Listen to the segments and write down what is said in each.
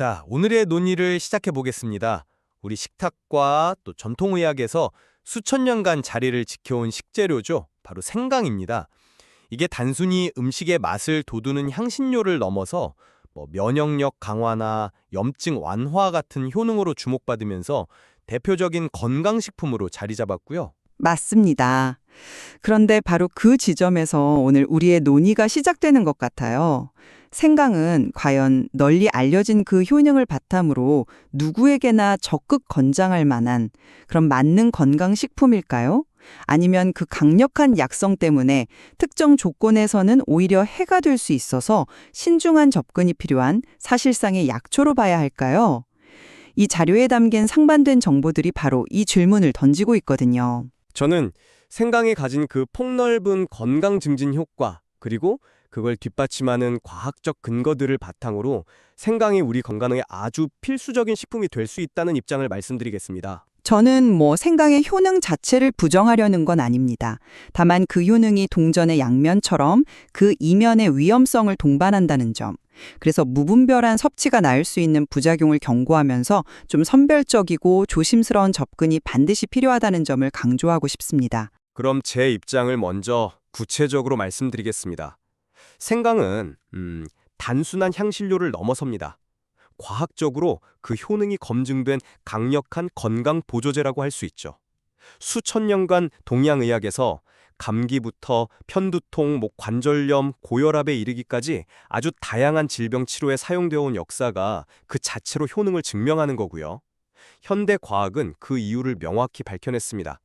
자, 오늘의 논의를 시작해 보겠습니다. 우리 식탁과 또 전통의학에서 수천 년간 자리를 지켜온 식재료죠. 바로 생강입니다. 이게 단순히 음식의 맛을 돋우는 향신료를 넘어서 뭐 면역력 강화나 염증 완화 같은 효능으로 주목받으면서 대표적인 건강식품으로 자리 잡았고요. 맞습니다. 그런데 바로 그 지점에서 오늘 우리의 논의가 시작되는 것 같아요. 생강은 과연 널리 알려진 그 효능을 바탕으로 누구에게나 적극 권장할 만한 그런 맞는 건강식품일까요? 아니면 그 강력한 약성 때문에 특정 조건에서는 오히려 해가 될 수 있어서 신중한 접근이 필요한 사실상의 약초로 봐야 할까요? 이 자료에 담긴 상반된 정보들이 바로 이 질문을 던지고 있거든요. 저는 생강이 가진 그 폭넓은 건강 증진 효과 그리고 그걸 뒷받침하는 과학적 근거들을 바탕으로 생강이 우리 건강에 아주 필수적인 식품이 될 수 있다는 입장을 말씀드리겠습니다. 저는 뭐 생강의 효능 자체를 부정하려는 건 아닙니다. 다만 그 효능이 동전의 양면처럼 그 이면의 위험성을 동반한다는 점. 그래서 무분별한 섭취가 나을 수 있는 부작용을 경고하면서 좀 선별적이고 조심스러운 접근이 반드시 필요하다는 점을 강조하고 싶습니다. 그럼 제 입장을 먼저 구체적으로 말씀드리겠습니다. 생강은 음, 단순한 향신료를 넘어섭니다. 과학적으로 그 효능이 검증된 강력한 건강 보조제라고 할 수 있죠. 수천 년간 동양의학에서 감기부터 편두통, 목 관절염, 고혈압에 이르기까지 아주 다양한 질병 치료에 사용되어 온 역사가 그 자체로 효능을 증명하는 거고요. 현대 과학은 그 이유를 명확히 밝혀냈습니다.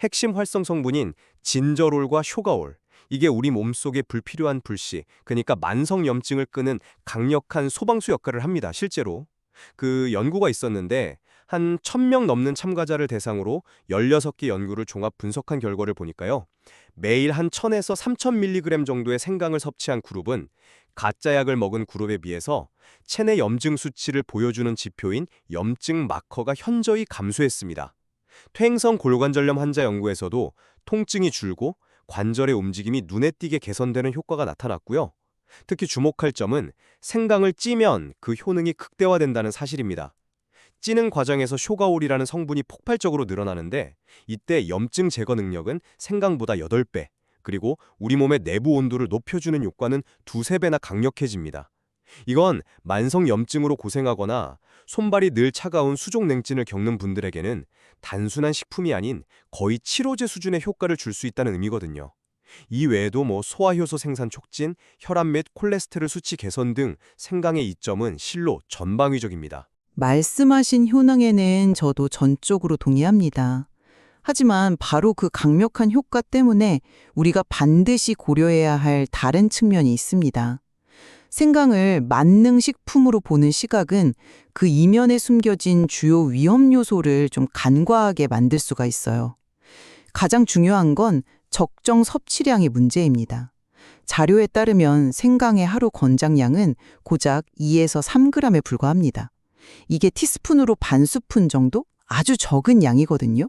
핵심 활성 성분인 진저롤과 쇼가올, 이게 우리 몸속에 불필요한 불씨, 그러니까 만성염증을 끄는 강력한 소방수 역할을 합니다, 실제로. 그 연구가 있었는데 한 1000명 넘는 참가자를 대상으로 16개 연구를 종합 분석한 결과를 보니까요. 매일 한 1000에서 3000mg 정도의 생강을 섭취한 그룹은 가짜 약을 먹은 그룹에 비해서 체내 염증 수치를 보여주는 지표인 염증 마커가 현저히 감소했습니다. 퇴행성 골관절염 환자 연구에서도 통증이 줄고 관절의 움직임이 눈에 띄게 개선되는 효과가 나타났고요. 특히 주목할 점은 생강을 찌면 그 효능이 극대화된다는 사실입니다. 찌는 과정에서 쇼가올이라는 성분이 폭발적으로 늘어나는데 이때 염증 제거 능력은 생강보다 8배, 그리고 우리 몸의 내부 온도를 높여주는 효과는 두세 배나 강력해집니다. 이건 만성 염증으로 고생하거나 손발이 늘 차가운 수족 냉진을 겪는 분들에게는 단순한 식품이 아닌 거의 치료제 수준의 효과를 줄 수 있다는 의미거든요. 이 외에도 뭐 소화효소 생산 촉진, 혈압 및 콜레스테롤 수치 개선 등 생강의 이점은 실로 전방위적입니다. 말씀하신 효능에는 저도 전적으로 동의합니다. 하지만 바로 그 강력한 효과 때문에 우리가 반드시 고려해야 할 다른 측면이 있습니다. 생강을 만능 식품으로 보는 시각은 그 이면에 숨겨진 주요 위험 요소를 좀 간과하게 만들 수가 있어요. 가장 중요한 건 적정 섭취량의 문제입니다. 자료에 따르면 생강의 하루 권장량은 고작 2에서 3g에 불과합니다. 이게 티스푼으로 반 스푼 정도? 아주 적은 양이거든요.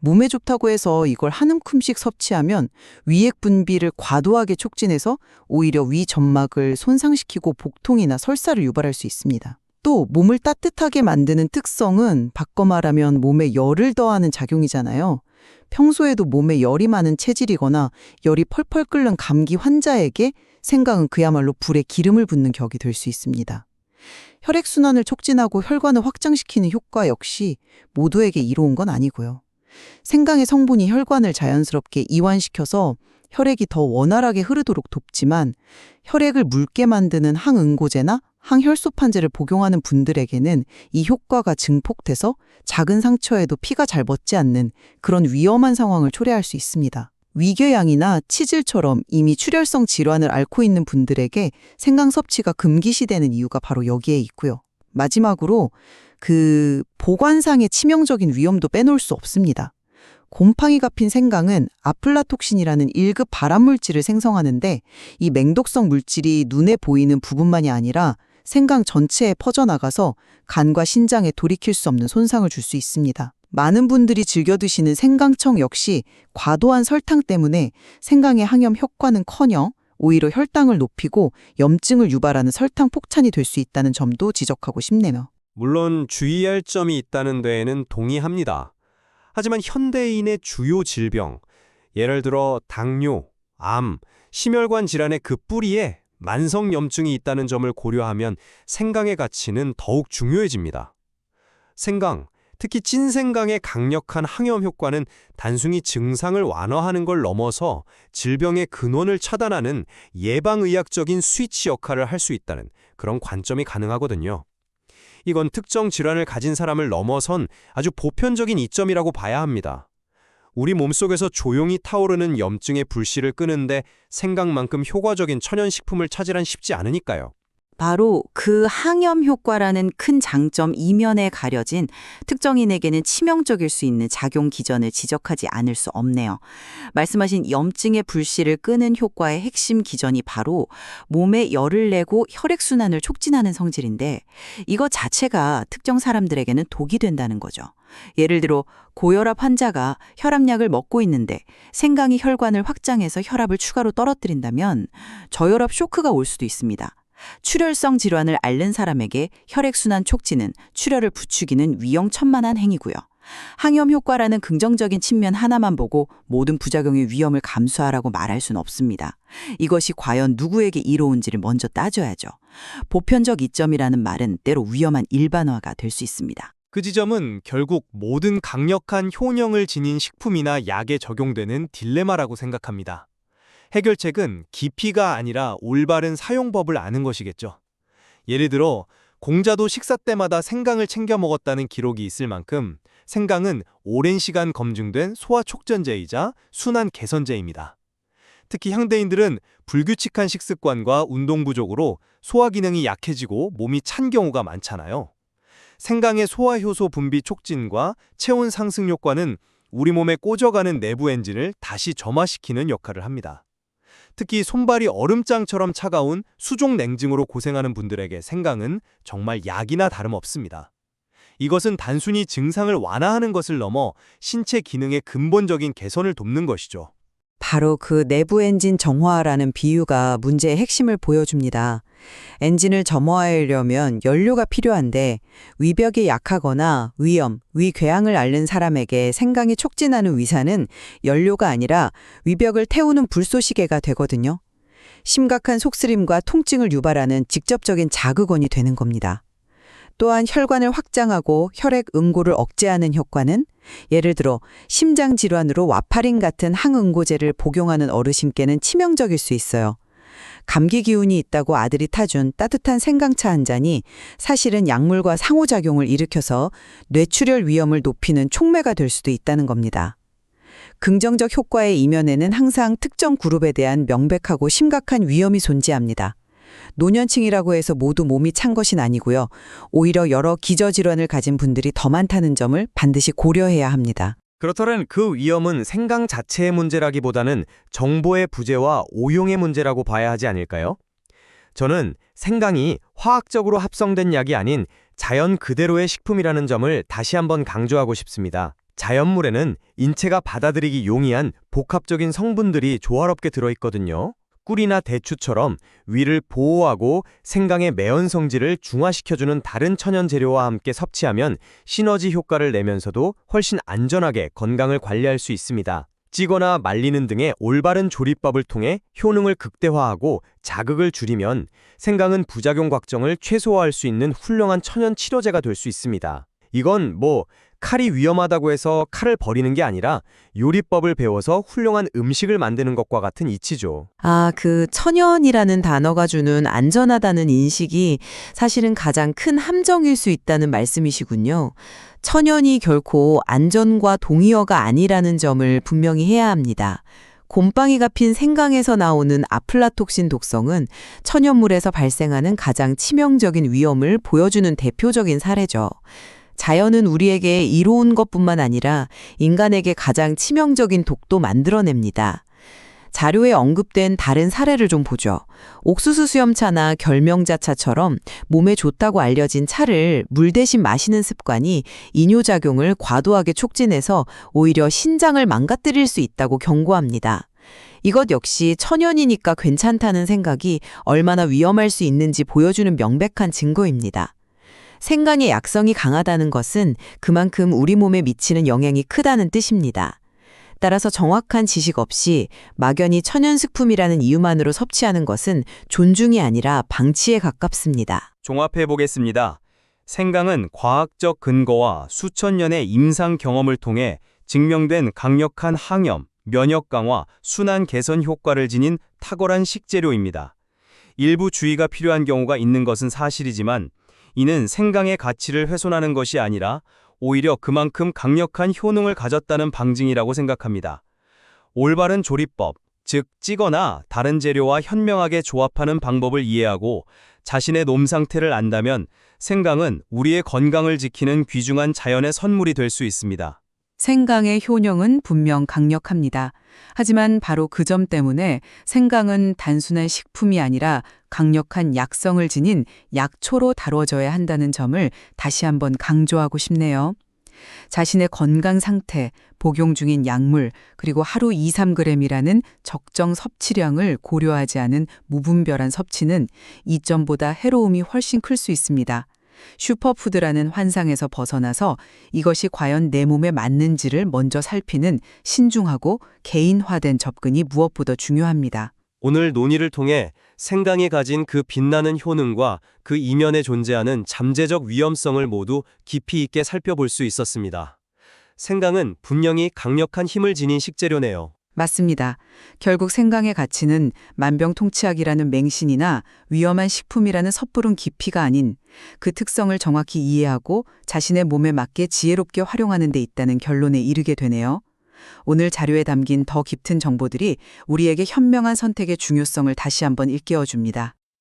몸에 좋다고 해서 이걸 한 움큼씩 섭취하면 위액 분비를 과도하게 촉진해서 오히려 위 점막을 손상시키고 복통이나 설사를 유발할 수 있습니다. 또 몸을 따뜻하게 만드는 특성은 바꿔 말하면 몸에 열을 더하는 작용이잖아요. 평소에도 몸에 열이 많은 체질이거나 열이 펄펄 끓는 감기 환자에게 생강은 그야말로 불에 기름을 붓는 격이 될 수 있습니다. 혈액순환을 촉진하고 혈관을 확장시키는 효과 역시 모두에게 이로운 건 아니고요. 생강의 성분이 혈관을 자연스럽게 이완시켜서 혈액이 더 원활하게 흐르도록 돕지만 혈액을 묽게 만드는 항응고제나 항혈소판제를 복용하는 분들에게는 이 효과가 증폭돼서 작은 상처에도 피가 잘 멎지 않는 그런 위험한 상황을 초래할 수 있습니다. 위궤양이나 치질처럼 이미 출혈성 질환을 앓고 있는 분들에게 생강 섭취가 금기시되는 이유가 바로 여기에 있고요. 마지막으로 그 보관상의 치명적인 위험도 빼놓을 수 없습니다. 곰팡이가 핀 생강은 아플라톡신이라는 1급 발암물질을 생성하는데 이 맹독성 물질이 눈에 보이는 부분만이 아니라 생강 전체에 퍼져나가서 간과 신장에 돌이킬 수 없는 손상을 줄 수 있습니다. 많은 분들이 즐겨 드시는 생강청 역시 과도한 설탕 때문에 생강의 항염 효과는 커녕 오히려 혈당을 높이고 염증을 유발하는 설탕 폭탄이 될 수 있다는 점도 지적하고 싶네요. 물론 주의할 점이 있다는 데에는 동의합니다. 하지만 현대인의 주요 질병, 예를 들어 당뇨, 암, 심혈관 질환의 그 뿌리에 만성 염증이 있다는 점을 고려하면 생강의 가치는 더욱 중요해집니다. 생강, 특히 찐생강의 강력한 항염 효과는 단순히 증상을 완화하는 걸 넘어서 질병의 근원을 차단하는 예방의학적인 스위치 역할을 할 수 있다는 그런 관점이 가능하거든요. 이건 특정 질환을 가진 사람을 넘어선 아주 보편적인 이점이라고 봐야 합니다. 우리 몸속에서 조용히 타오르는 염증의 불씨를 끄는데 생강만큼 효과적인 천연식품을 찾으란 쉽지 않으니까요. 바로 그 항염 효과라는 큰 장점 이면에 가려진 특정인에게는 치명적일 수 있는 작용 기전을 지적하지 않을 수 없네요. 말씀하신 염증의 불씨를 끄는 효과의 핵심 기전이 바로 몸에 열을 내고 혈액순환을 촉진하는 성질인데 이거 자체가 특정 사람들에게는 독이 된다는 거죠. 예를 들어 고혈압 환자가 혈압약을 먹고 있는데 생강이 혈관을 확장해서 혈압을 추가로 떨어뜨린다면 저혈압 쇼크가 올 수도 있습니다. 출혈성 질환을 앓는 사람에게 혈액순환 촉진은 출혈을 부추기는 위험천만한 행위고요. 항염 효과라는 긍정적인 측면 하나만 보고 모든 부작용의 위험을 감수하라고 말할 수는 없습니다. 이것이 과연 누구에게 이로운지를 먼저 따져야죠. 보편적 이점이라는 말은 때로 위험한 일반화가 될 수 있습니다. 그 지점은 결국 모든 강력한 효능을 지닌 식품이나 약에 적용되는 딜레마라고 생각합니다. 해결책은 깊이가 아니라 올바른 사용법을 아는 것이겠죠. 예를 들어 공자도 식사 때마다 생강을 챙겨 먹었다는 기록이 있을 만큼 생강은 오랜 시간 검증된 소화 촉진제이자 순환 개선제입니다. 특히 현대인들은 불규칙한 식습관과 운동 부족으로 소화 기능이 약해지고 몸이 찬 경우가 많잖아요. 생강의 소화 효소 분비 촉진과 체온 상승 효과는 우리 몸에 꽂아가는 내부 엔진을 다시 점화시키는 역할을 합니다. 특히 손발이 얼음장처럼 차가운 수족 냉증으로 고생하는 분들에게 생강은 정말 약이나 다름없습니다. 이것은 단순히 증상을 완화하는 것을 넘어 신체 기능의 근본적인 개선을 돕는 것이죠. 바로 그 내부 엔진 정화라는 비유가 문제의 핵심을 보여줍니다. 엔진을 점화하려면 연료가 필요한데 위벽이 약하거나 위염, 위궤양을 앓는 사람에게 생강이 촉진하는 위산은 연료가 아니라 위벽을 태우는 불쏘시개가 되거든요. 심각한 속쓰림과 통증을 유발하는 직접적인 자극원이 되는 겁니다. 또한 혈관을 확장하고 혈액 응고를 억제하는 효과는 예를 들어 심장 질환으로 와파린 같은 항응고제를 복용하는 어르신께는 치명적일 수 있어요. 감기 기운이 있다고 아들이 타준 따뜻한 생강차 한 잔이 사실은 약물과 상호작용을 일으켜서 뇌출혈 위험을 높이는 촉매가 될 수도 있다는 겁니다. 긍정적 효과의 이면에는 항상 특정 그룹에 대한 명백하고 심각한 위험이 존재합니다. 노년층이라고 해서 모두 몸이 찬 것은 아니고요. 오히려 여러 기저질환을 가진 분들이 더 많다는 점을 반드시 고려해야 합니다. 그렇다면 그 위험은 생강 자체의 문제라기보다는 정보의 부재와 오용의 문제라고 봐야 하지 않을까요? 저는 생강이 화학적으로 합성된 약이 아닌 자연 그대로의 식품이라는 점을 다시 한번 강조하고 싶습니다. 자연물에는 인체가 받아들이기 용이한 복합적인 성분들이 조화롭게 들어있거든요. 꿀이나 대추처럼 위를 보호하고 생강의 매연 성질을 중화시켜주는 다른 천연 재료와 함께 섭취하면 시너지 효과를 내면서도 훨씬 안전하게 건강을 관리할 수 있습니다. 찌거나 말리는 등의 올바른 조리법을 통해 효능을 극대화하고 자극을 줄이면 생강은 부작용 걱정을 최소화할 수 있는 훌륭한 천연 치료제가 될 수 있습니다. 이건 뭐 칼이 위험하다고 해서 칼을 버리는 게 아니라 요리법을 배워서 훌륭한 음식을 만드는 것과 같은 이치죠. 아, 그 천연이라는 단어가 주는 안전하다는 인식이 사실은 가장 큰 함정일 수 있다는 말씀이시군요. 천연이 결코 안전과 동의어가 아니라는 점을 분명히 해야 합니다. 곰팡이가 핀 생강에서 나오는 아플라톡신 독성은 천연물에서 발생하는 가장 치명적인 위험을 보여주는 대표적인 사례죠. 자연은 우리에게 이로운 것뿐만 아니라 인간에게 가장 치명적인 독도 만들어냅니다. 자료에 언급된 다른 사례를 좀 보죠. 옥수수 수염차나 결명자차처럼 몸에 좋다고 알려진 차를 물 대신 마시는 습관이 이뇨작용을 과도하게 촉진해서 오히려 신장을 망가뜨릴 수 있다고 경고합니다. 이것 역시 천연이니까 괜찮다는 생각이 얼마나 위험할 수 있는지 보여주는 명백한 증거입니다. 생강의 약성이 강하다는 것은 그만큼 우리 몸에 미치는 영향이 크다는 뜻입니다. 따라서 정확한 지식 없이 막연히 천연식품이라는 이유만으로 섭취하는 것은 존중이 아니라 방치에 가깝습니다. 종합해 보겠습니다. 생강은 과학적 근거와 수천 년의 임상 경험을 통해 증명된 강력한 항염, 면역 강화, 순환 개선 효과를 지닌 탁월한 식재료입니다. 일부 주의가 필요한 경우가 있는 것은 사실이지만 이는 생강의 가치를 훼손하는 것이 아니라 오히려 그만큼 강력한 효능을 가졌다는 방증이라고 생각합니다. 올바른 조리법, 즉 찌거나 다른 재료와 현명하게 조합하는 방법을 이해하고 자신의 몸 상태를 안다면 생강은 우리의 건강을 지키는 귀중한 자연의 선물이 될 수 있습니다. 생강의 효능은 분명 강력합니다. 하지만 바로 그 점 때문에 생강은 단순한 식품이 아니라 강력한 약성을 지닌 약초로 다뤄져야 한다는 점을 다시 한번 강조하고 싶네요. 자신의 건강 상태, 복용 중인 약물, 그리고 하루 2, 3g이라는 적정 섭취량을 고려하지 않은 무분별한 섭취는 이점보다 해로움이 훨씬 클 수 있습니다. 슈퍼푸드라는 환상에서 벗어나서 이것이 과연 내 몸에 맞는지를 먼저 살피는 신중하고 개인화된 접근이 무엇보다 중요합니다. 오늘 논의를 통해 생강이 가진 그 빛나는 효능과 그 이면에 존재하는 잠재적 위험성을 모두 깊이 있게 살펴볼 수 있었습니다. 생강은 분명히 강력한 힘을 지닌 식재료네요. 맞습니다. 결국 생강의 가치는 만병통치약이라는 맹신이나 위험한 식품이라는 섣부른 깊이가 아닌 그 특성을 정확히 이해하고 자신의 몸에 맞게 지혜롭게 활용하는 데 있다는 결론에 이르게 되네요. 오늘 자료에 담긴 더 깊은 정보들이 우리에게 현명한 선택의 중요성을 다시 한번 일깨워 줍니다.